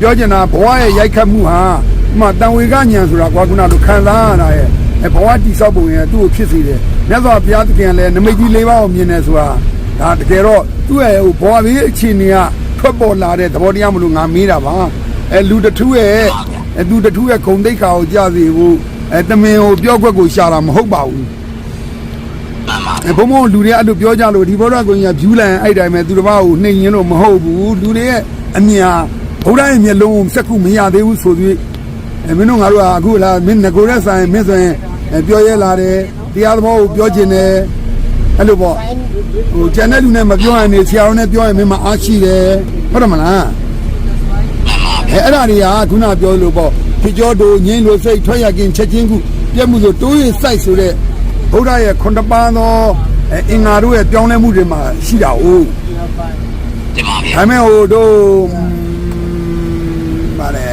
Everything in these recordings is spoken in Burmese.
ပြောချင်တာဘဝရဲ့ရိုက်ခတ်မှုဟာဒီမှာတန်ဝေကညံဆိုတာကွာခုနလိုခံစားရတာရဲ့အဲဘဝတိဆောက်ပုံရဲ့သူ့ကိုဖြစ်စေတယ်မြတ်စွာဘုရားသခင်ကလည်းနမိတ်ကြီး၄ပါးကိုမြင်တယ်ဆိုတာဒါတကယ်တော့သူ့ရဲ့ဟိုဘဝဘေးအခြေအနေကထွက်ပေါ်လာတဲ့သဘောတရားမလို့ငါမေးတာပါအဲလူတစ်ထူးရဲ့အဲသူတစ်ထူးရဲ့ဂုံတိတ်ခါကိုကြားစီဖို့အဲတမင်ကိုပြောခွက်ကိုရှာတာမဟုတ်ပါဘူးမှန်ပါအဲဘုံဘုံလူတွေအဲ့လိုပြောကြလို့ဒီဘောရကိုကြီးကဖြူးလိုက်အဲ့တိုင်းပဲသူတစ်ပါးကိုနှိမ်ရင်းလို့မဟုတ်ဘူးလူတွေရဲ့အမြင်ဟာ ဗုဒ္ဓရဲ့မျက်လုံးကိုစက်ခုမရသေးဘူးဆိုပြီးအဲမင်းတို့ငါတို့ကအခုလာမင်းငကိုရက်ဆိုင်မင်းဆိုရင်အဲပြောရဲလာတယ်တရားသဘောကိုပြောခြင်းတယ်အဲ့လိုပေါ့ဟိုကျန်တဲ့လူနဲ့မပြောရင်နေဆရာတော်နဲ့ပြောရင်မင်းမအားရှိတယ်ဟုတ်တယ်မလားမှန်ပါအဲအဲ့ဒါတွေကခုနပြောလို့ပေါ့ဖြစ်ကြောတို့ငင်းလို့စိတ်ထွက်ရခင်ချက်ချင်းခုပြက်မှုဆိုတိုးရစိုက်ဆိုတဲ့ဗုဒ္ဓရဲ့ခွန်တပန်းသောအဲအင်္ဂါတို့ရဲ့ပြောင်းလဲမှုတွေမှာရှိတာ哦တင်ပါဗျာဒါမဲ့ဟိုတို့음ဗါလေ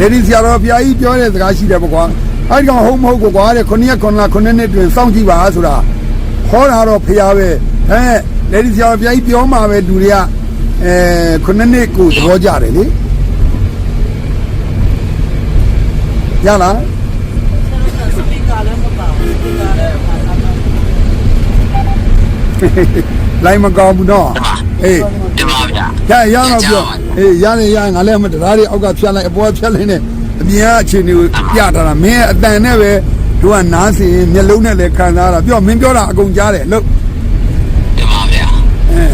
လေဒီစီယာတော်ဘုရားကြီးပြောတဲ့စကားရှိတယ်ပေါ့ကွာအဲ့ဒီကောင်ဟုတ်မဟုတ်ကိုကွာတဲ့ခုနှစ်ရက်ခုနှစ်လခုနှစ်နှစ်တွင်စောင့်ကြည့်ပါဆိုတာခေါ်တာတော့ဘုရားပဲအဲလေဒီစီယာတော်ဘုရားကြီးပြောမှာပဲလူတွေကအဲခုနှစ်နှစ်ကိုသဘောကျတယ်လေရလားစပီကာလည်းမပါဘူးစပီကာလည်းပါတာလိုင်းမကောင်းဘူးနော်အေးတင်ပါ ဗျာရရတော့ပြောအေးရတယ်ရငါလည်းမတရားတွေအောက်ကဖြတ်လိုက်အပေါ်ဖြတ်လိုက်နဲ့အပြင်ကအခြေအနေကိုပြတာတာမင်းအတန်နဲ့ပဲတို့ကနားစင်မျက်လုံးနဲ့လည်းခံစားတာပြောမင်းပြောတာအကုန်ကြားတယ်လို့တင်ပါဗျာအဲ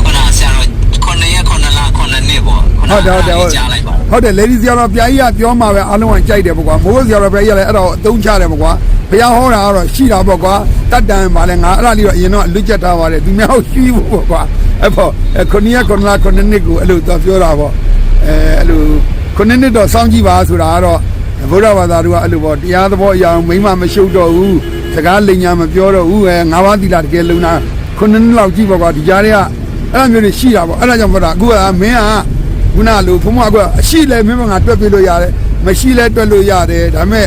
ခုနဆရာတော်ခုနှစ်ရက်ခုနှစ်လခုနှစ်နှစ်ပေါ့ခုနဟုတ်တယ်ဟုတ်တယ်ဟုတ်ကြားလိုက်ပါဟုတ်တယ် lady ဆရာတော်ဘုရားကြီးကပြောမှာပဲအားလုံးကကြိုက်တယ်ပေါ့ကွာမိုးဆရာတော်ဘုရားကြီးကလည်းအဲ့ဒါကိုအသုံးချတယ်ပေါ့ကွာ ဘုရားဟောတာကတော့ရှိတာပေါ့ကွာတတ်တန်ပါလဲငါအဲ့ဒါလေးတော့အရင်တော့လွတ်ချက်ထားပါတယ်သူများရှိဘူးပေါ့ကွာအဲ့ပေါ့ခုနှစ်ရက်ခုနှစ်လခုနှစ်နှစ်ကိုအဲ့လိုသွားပြောတာပေါ့အဲအဲ့လိုခုနှစ်နှစ်တော့စောင့်ကြည့်ပါဆိုတာကတော့ဗုဒ္ဓဘာသာတို့ကအဲ့လိုပေါ့တရားသဘောအရာမိမ့်မမရှုပ်တော့ဘူးစကားလိမ်ညာမပြောတော့ဘူးအဲငါးပါးသီလတကယ်လုံတာခုနှစ်နှစ်လောက်ကြည့်ပေါ့ကွာဒီကြားတွေကအဲ့လိုမျိုးတွေရှိတာပေါ့အဲ့ဒါကြောင့်ပြောတာအခုကမင်းကခုနလိုဘုံမကအရှိလဲမင်းမငါတွက်ပြလို့ရတယ်မရှိလဲတွက်လို့ရတယ်ဒါပေမဲ့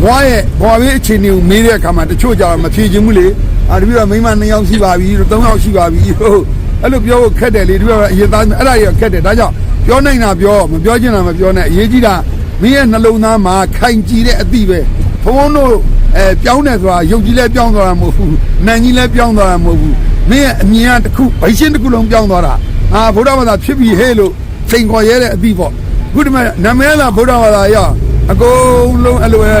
ဘွားရဲ့ဘွားရဲ့အခြေအနေကိုမေးတဲ့အခါမှာတချို့ကြတော့မဖြေချင်ဘူးလေအာတပည့်တော့မိန်းမ2ယောက်ရှိပါပြီ3ယောက်ရှိပါပြီဟုတ်အဲ့လိုပြောဖို့ခက်တယ်လေတပည့်တော့အရေးသားအဲ့ဒါကြီးခက်တယ်ဒါကြောင့်ပြောနိုင်တာပြောမပြောချင်တာမပြောနဲ့အရေးကြီးတာမင်းရဲ့နှလုံးသားမှာခိုင်ကြည်တဲ့အသည့်ပဲဘုံဘုံတို့အဲပြောင်းတယ်ဆိုတာရုပ်ကြီးလဲပြောင်းသွားတာမဟုတ်ဘူးနာမ်ကြီးလဲပြောင်းသွားတာမဟုတ်ဘူးမင်းရဲ့အမြင်ကတစ်ခုဗိရှင်းတစ်ခုလုံးပြောင်းသွားတာအာဗုဒ္ဓဘာသာဖြစ်ပြီဟဲ့လို့စိန်ခေါ်ရဲတဲ့အသည့်ပေါ့ခုဒီမှာနာမည်လားဗုဒ္ဓဘာသာရ အကုန်လုံးအဲ့လိုပဲ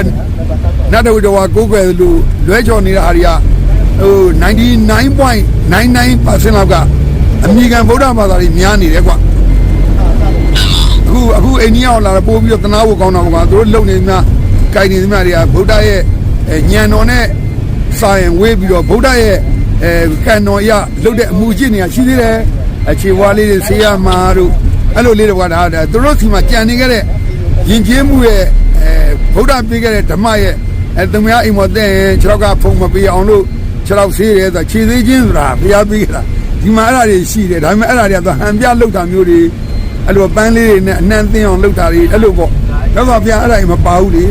နတ်တော်တော်ကိုကိုယ်ွယ်လို့လွဲချော်နေတာဟာတွေကဟို99.99%လောက်ကအမေရိကန်ဗုဒ္ဓဘာသာတွေများနေတယ်ကွာအခုအခုအိန္ဒိယကိုလာတော့ပို့ပြီးတော့တနာဖို့ကောင်းတာပေါ့ကွာသူတို့လုံနေမှကြိုင်နေသမျှတွေကဗုဒ္ဓရဲ့အဲညံတော်နဲ့စာရင်ဝေးပြီးတော့ဗုဒ္ဓရဲ့အဲကံတော်ရလုတ်တဲ့အမှုကျင့်နေရရှိသေးတယ်အခြေဝါလေးတွေဆေးရမှာတို့အဲ့လိုလေးတော့ကဒါဒါသူတို့စီမှာကြံနေခဲ့တဲ့ ယဉ်ကျေးမှုရဲ့အဲဗုဒ္ဓပေးခဲ့တဲ့ဓမ္မရဲ့အဲသူများအိမ်မော်တဲ့ရင်ခြေထောက်ကဖုံမပေးအောင်လို့ခြေထောက်ဆေးရဲဆိုခြေသေးချင်းဆိုတာဘုရားပေးခဲ့တာဒီမှာအဲ့ဒါတွေရှိတယ်ဒါပေမဲ့အဲ့ဒါတွေကဟန်ပြလောက်တာမျိုးတွေအဲ့လိုပန်းလေးတွေနဲ့အနှံ့သင်းအောင်လောက်တာတွေအဲ့လိုပေါ့တော့ဆိုဘုရားအဲ့ဒါကြီးမပါဘူးလေ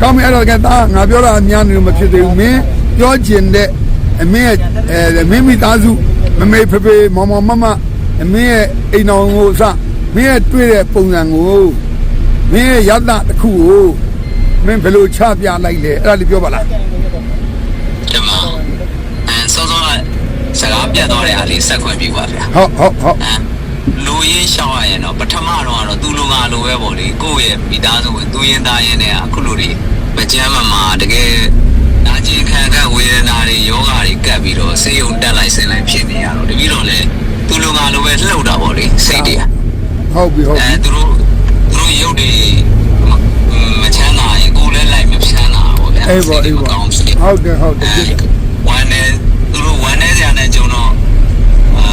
ကောင်းပြီအဲ့တော့ကတာငါပြောတာအများနေလို့မဖြစ်သေးဘူးမင်းပြောကျင်တဲ့အမင်းရဲ့အဲမင်းမိသားစုမမေဖေဖေမောင်မောင်မမအမင်းရဲ့အိမ်တော်ကိုစ မင်းရဲ့တွေ့တဲ့ပုံစံကိုမင်းရဲ့ရတ္တတစ်ခုကိုမင်းဘယ်လိုချပြလိုက်လဲအဲ့ဒါလေးပြောပါလားတင်ပါအဲစောစောကစကားပြတ်သွားတဲ့အားလေးဆက်ခွင့်ပြုပါဗျာဟုတ်ဟုတ်ဟုတ်အဲလူရင်းရှောင်းရရင်တော့ပထမတော့ကတော့သူ့လူငါလိုပဲပေါ့လေကိုယ့်ရဲ့မိသားစုဝင်သူရင်းသားရင်းနဲ့အခုလိုတွေမကြမ်းမမာတကယ်နာကျင်ခံကဝေဒနာတွေယောဂတွေကပ်ပြီးတော့စေယုံတက်လိုက်ဆင်းလိုက်ဖြစ်နေရတော့တပည့်တော်လည်းသူ့လူငါလိုပဲလှုပ်တာပေါ့လေစိတ်တွေက ဟုတ်ပြီဟုတ်အဲပြီသူတို့သူတို့ရုပ်တွေမမချမ်းသာရင်ကိုယ်လည်းလိုက်မချမ်းသာဘူးဗျာအေးပေါ့အေးပေါ့ကောင်းစိတ်ဟုတ်တယ်ဟုတ်တယ်အဲဝမ်းနေသူတို့ဝမ်းနေကြတဲ့ကြုံတော့အာ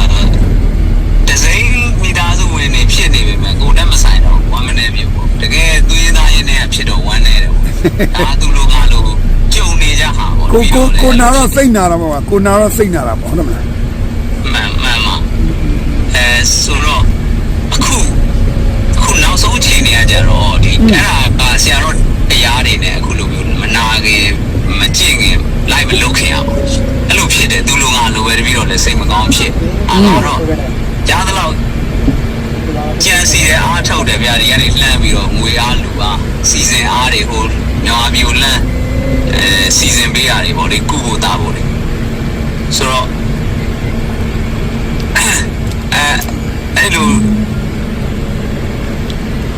ဒဇိန်မိသားစုဝင်နေဖြစ်နေပြီမဲ့ကိုယ်နဲ့မဆိုင်တော့ဝမ်းမနေပြီပေါ့တကယ်သူရေးသားရင်းနဲ့ဖြစ်တော့ဝမ်းနေတယ်ပေါ့ဒါသူလိုကလိုကြုံနေကြဟာပေါ့ကိုကိုကိုနာတော့စိတ်နာတာပေါ့ကွာကိုနာတော့စိတ်နာတာပေါ့ဟုတ်တယ်မလားမှန်မှန်မှန်အဲဆိုတော့ အဲ့ဒါကဆရာတော်တရားတွေနဲ့အခုလိုမျိုးမနာခင်မကြည့်ခင်လိုက်မလုပ်ခင်အောင်အဲ့လိုဖြစ်တယ်သူလိုငါလိုပဲတပြီးတော့လည်းစိတ်မကောင်းဖြစ်အဲ့တော့ကြားသလောက်အားထုတ်တယ်ဗျာဒီကနေလှမ်းပြီးတော့ငွေအားလူပါစီစဉ်အားတွေဟိုညောင်အမျိုးလှမ်းအဲစီစဉ်ပေးရတယ်ပေါ့လေကုဖို့တာဖို့လေဆိုတော့အဲအဲ့လို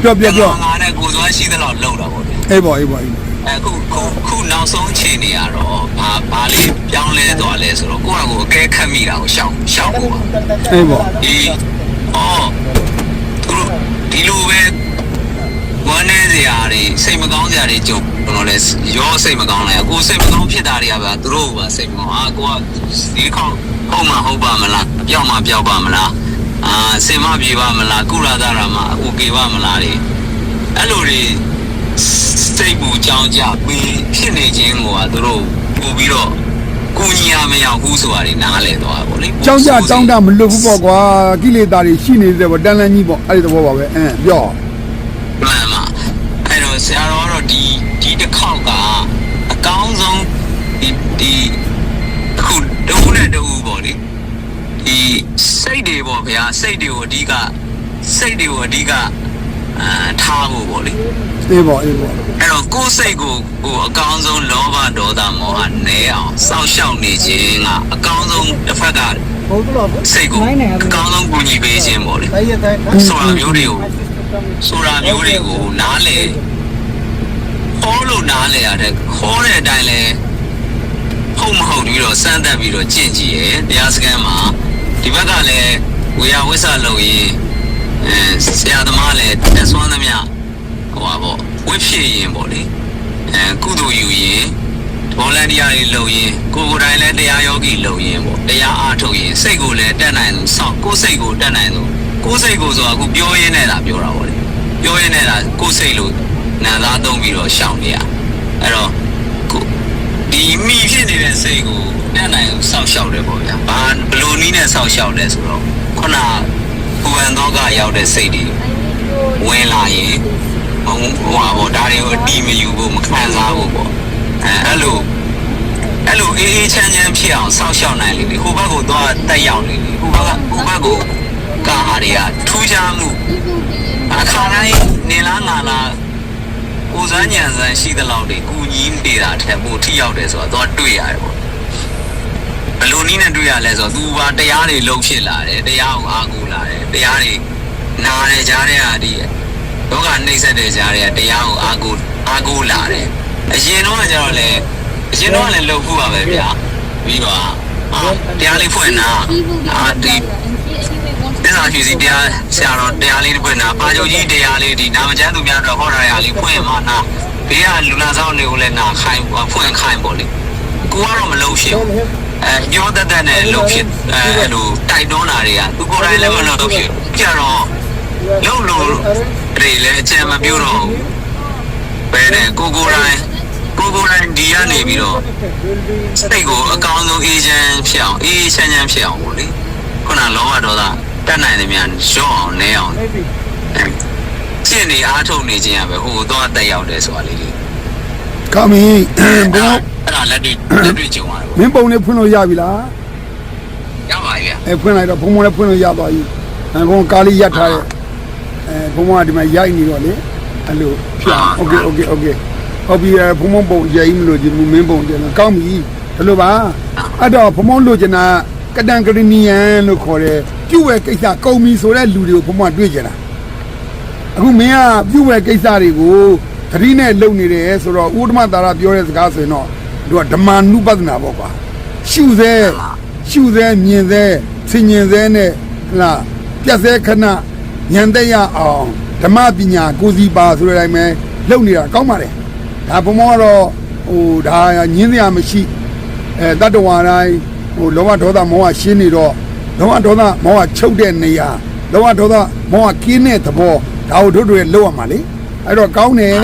ပြောပြောပြောငါနဲ့ကိုယ်စွမ်းရှိသလောက်လောက်တာပေါ့လေအေးပေါ့အေးပေါ့အေးပေါ့အခုခုခုနောက်ဆုံးအချိန်နေရတော့ဘာဘာလေးပြောင်းလဲသွားလဲဆိုတော့ကိုယ့်အကိုအကဲခတ်မိတာကိုရှောင်ရှောင်ဖို့ပါအေးပေါ့ဒီအော်သူတို့ဒီလိုပဲဝမ်းနေစရာတွေစိတ်မကောင်းစရာတွေကြုံတော့လဲရောစိတ်မကောင်းလဲကိုယ်စိတ်မကောင်းဖြစ်တာတွေကဗျာသူတို့ကစိတ်မကောင်းအာကိုကဒီခေါက်ဟုတ်မှဟုတ်ပါမလားပြောင်းမှပြောင်းပါမလား အာစင်မပြေပါမလားကုရသရာမအိုကေပါမလားလေအဲ့လိုတွေစိတ်ပူကြောင်းကြပြီးဖြစ်နေခြင်းကိုကသူတို့ပို့ပြီးတော့ကိုကြီးရမရောက်ဘူးဆိုတာတွေနားလဲသွားပါဗောလေကြောင်းကြကြောင်းတမလွတ်ဘူးပေါ့ကွာကိလေသာတွေရှိနေတဲ့ပေါ့တန်လန်းကြီးပေါ့အဲ့ဒီသဘောပါပဲအင်းပြောမှန်ပါအဲ့တော့ဆရာတော်ကတော့ဒီဒီတစ်ခေါက်ကအကောင်းဆုံးဒီဒီခုတူနဲ့တူပေါ့လေဒီ စိတ်တွေပေါ့ဗျာစိတ်တွေကိုအဓိကစိတ်တွေကိုအဓိကအာထားဖို့ပေါ့လေအေးပေါ့အေးပေါ့အဲ့တော့ကိုယ်စိတ်ကိုကိုယ်အကောင်းဆုံးလောဘဒေါသမောဟနဲအောင်စောင့်ရှောက်နေခြင်းကအကောင်းဆုံးတစ်ဖက်ကဟုတ်တော့စိတ်ကိုအကောင်းဆုံးကူညီပေးခြင်းပေါ့လေတိုင်းရတိုင်းဆိုတာမျိုးတွေကိုဆိုတာမျိုးတွေကိုနားလေဟောလို့နားလေရတဲ့ဟောတဲ့အတိုင်းလဲဟုတ်မဟုတ်ပြီးတော့စမ်းသပ်ပြီးတော့ကြင့်ကြည့်ရယ်တရားစခန်းမှာ ဒီဘက်ကလည်းဝေယဝိဆလုပ်ရင်အဲဆရာသမားလည်းတက်ဆွမ်းသမျှဟိုပါပေါ့ဝိဖြစ်ရင်ပေါ့လေအဲကုသိုလ်ယူရင်ဘောလန်တရားတွေလုပ်ရင်ကိုယ်ကိုယ်တိုင်လည်းတရားယောဂီလုပ်ရင်ပေါ့တရားအားထုတ်ရင်စိတ်ကိုလည်းတက်နိုင်လို့စောင့်ကိုယ်စိတ်ကိုတက်နိုင်လို့ကိုယ်စိတ်ကိုဆိုတာအခုပြောရင်းနဲ့တာပြောတာပေါ့လေပြောရင်းနဲ့တာကိုယ်စိတ်လို့နာသားသုံးပြီးတော့ရှောင်နေရအဲ့တော့ကို ဒီမိဖြစ်နေတဲ့စိတ်ကိုတက်နိုင်လို့စောင့်ရှောက်တယ်ပေါ့ဗျာဘာဘယ်လိုနည်းနဲ့စောင့်ရှောက်လဲဆိုတော့ခုနဘူဝံတော့ကရောက်တဲ့စိတ်တွေဝင်လာရင်ဟိုဟိုပါပေါ့ဒါတွေကိုအတီးမယူဖို့မခံစားဖို့ပေါ့အဲအဲ့လိုအဲ့လိုအေးအေးချမ်းချမ်းဖြစ်အောင်စောင့်ရှောက်နိုင်လေလေဟိုဘက်ကိုသွားတက်ရောက်နေလေဟိုဘက်ကဟိုဘက်ကိုကာဟာတွေကထူးခြားမှုအခါတိုင်းနေလားငါလား ကိုစမ်းညံစမ်းရှိသလောက်တွေကူညီနေတာထက်ပိုထိရောက်တယ်ဆိုတော့သွားတွေ့ရတယ်ပေါ့ဘယ်လိုနည်းနဲ့တွေ့ရလဲဆိုတော့ तू ပါတရားတွေလုံဖြစ်လာတယ်တရားကိုအားကိုးလာတယ်တရားတွေနားတယ်ကြားတဲ့ဟာဒီလောကနှိမ့်ဆက်တဲ့ကြားတဲ့တရားကိုအားကိုးအားကိုးလာတယ်အရင်တော့ကကျတော့လေအရင်တော့လည်းလှုပ်ခုပါပဲဗျာပြီးတော့အာတရားလေးဖွင့်တာအာဒီသ စ္စာရှိစီတရားဆရာတော်တရားလေးဖွင့်တာပါချုပ်ကြီးတရားလေးဒီနာမကျမ်းသူများတော့ဟောတာရလေးဖွင့်မှနာဘေးကလူနာဆောင်တွေကိုလည်းနာခိုင်းဖွင့်ခိုင်းပေါ့လေကိုကတော့မလုပ်ဖြစ်ဘူးအဲညောတက်တက်နဲ့လှုပ်ဖြစ်အဲအဲ့လိုတိုက်တွန်းတာတွေကသူကိုယ်တိုင်လည်းမလုပ်ဖြစ်ဘူးကြတော့လှုပ်လို့တွေလည်းအကျန်မပြောတော့ဘူးဘယ်နဲ့ကိုကိုယ်တိုင်ကိုကိုယ်တိုင်ဒီကနေပြီးတော့စိတ်ကိုအကောင်းဆုံးအေးချမ်းဖြစ်အောင်အေးချမ်းချမ်းဖြစ်အောင်ပေါ့လေခုနလောဘဒေါသ တတ်နိုင်တယ်များရော့အောင်နဲအောင်ရှင်းနေအားထုတ်နေခြင်းရပဲဟိုတော့တက်ရောက်တယ်ဆိုတာလေးလေး ခမင်းဘုံ အဲ့ဒါလက်တွေ့လက်တွေ့ကြုံရတယ် မင်းပုံနဲ့ဖွင့်လို့ရပြီလား ရပါပြီ အဲဖွင့်လိုက်တော့ဘုံဘုံနဲ့ဖွင့်လို့ရသွားပြီအဲဘုံကားလေးရပ်ထားတဲ့အဲဘုံဘုံကဒီမှာရိုက်နေတော့လေအဲ့လိုဖြစ်အောင်โอเคโอเคโอเคဟုတ်ပြီဘုံဘုံပုံရိုက်မလို့ဒီမင်းပုံကျန်တော့ကောင်းပြီဘယ်လိုပါအဲ့တော့ဘုံဘုံလိုချင်တာကတန်ကရနီယန်လို့ခေါ်တယ် ပြုတ်ဝဲကိစ္စကုန်ပြီဆိုတဲ့လူတွေကိုဘုံဘုံကတွေ့ကြတာအခုမင်းကပြုတ်ဝဲကိစ္စတွေကိုသတိနဲ့လုပ်နေတယ်ဆိုတော့ဥဒ္ဓမသာရပြောတဲ့စကားဆိုရင်တော့သူကဓမ္မနုပဒနာပေါ့ကွာရှုစေရှုစေမြင်စေဆင်ញင်စေနဲ့ဟလာပြတ်စေခဏဉာဏ်သက်ရအောင်ဓမ္မပညာကိုယ်စီပါဆိုတဲ့အတိုင်းပဲလုပ်နေတာကောင်းပါလေဒါဘုံမောကတော့ဟိုဒါညင်းစရာမရှိအဲတတ္တဝါတိုင်းဟိုလောဘဒေါသမောဟရှင်းနေတော့ လောဘဒေါသမောဟချုပ်တဲ့နေရာလောဘဒေါသမောဟကင်းတဲ့သဘောဒါကိုတို့တွေလောက်ရမှာလေအဲ့တော့ကောင်းတယ်